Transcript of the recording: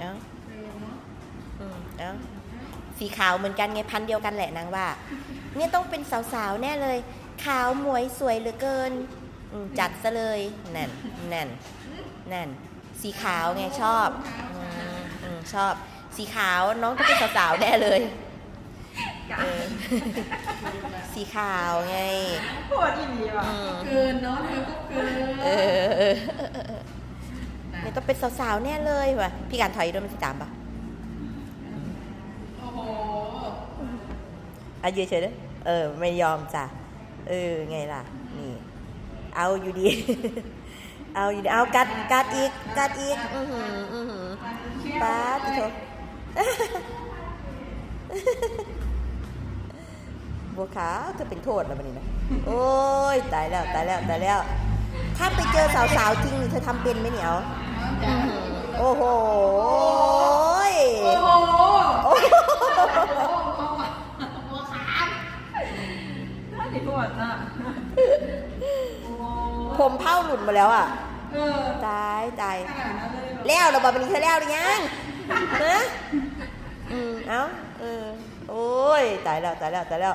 เอ้าเออเนาะอืมเอ้าสีขาวเหมือนกันไงพันธุ์เดียวกันแหละนางว่า เนี่ยต้องเป็นสาวๆแน่เลย ขาวหมวยสวยเหลือเกินอืมจัดซะเลยนั่นนั่นนั่น สีขาวไงชอบอืมอืมชอบ สีขาวน้องต้องเป็นสาวๆแน่เลยเออสีขาวไง โคตรอีหลีว่ะอืมเกินเนาะเธอก็เกิน เออเออเนี่ย ต้องเป็นสาวๆแน่เลยว่ะพี่การถอยด้วยมันสิตามปะอะยืนเฉยเลยเออ ไม่ยอมจ้ะ เออ ไงล่ะ นี่ เอาอยู่ดี เอาอยู่ดี เอากัดกัดอีก กัดอีก อือหือ อือหือป้าดโถบัวขาวเธอเป็นโทษแล้วมันนี่นะ โอ้ย ตายแล้ว ตายแล้ว ตายแล้ว ถ้าไปเจอสาวๆจริงนี่เธอทำเป็นไหมเนี่ยเอาอื้อหือโอ้โห โอ้โหโอ้โห หัวขาน่าดีโคตรน่ะโอ้ผมเผ้าหลุดมาแล้วอะ เออตายตายขนาดนั้นเลยเหรอแล้วเราบอกเป็นเธอแล้วหรือยังฮะอืมเอ้าเออ โอ้ย ตายแล้ว ตายแล้ว ตายแล้ว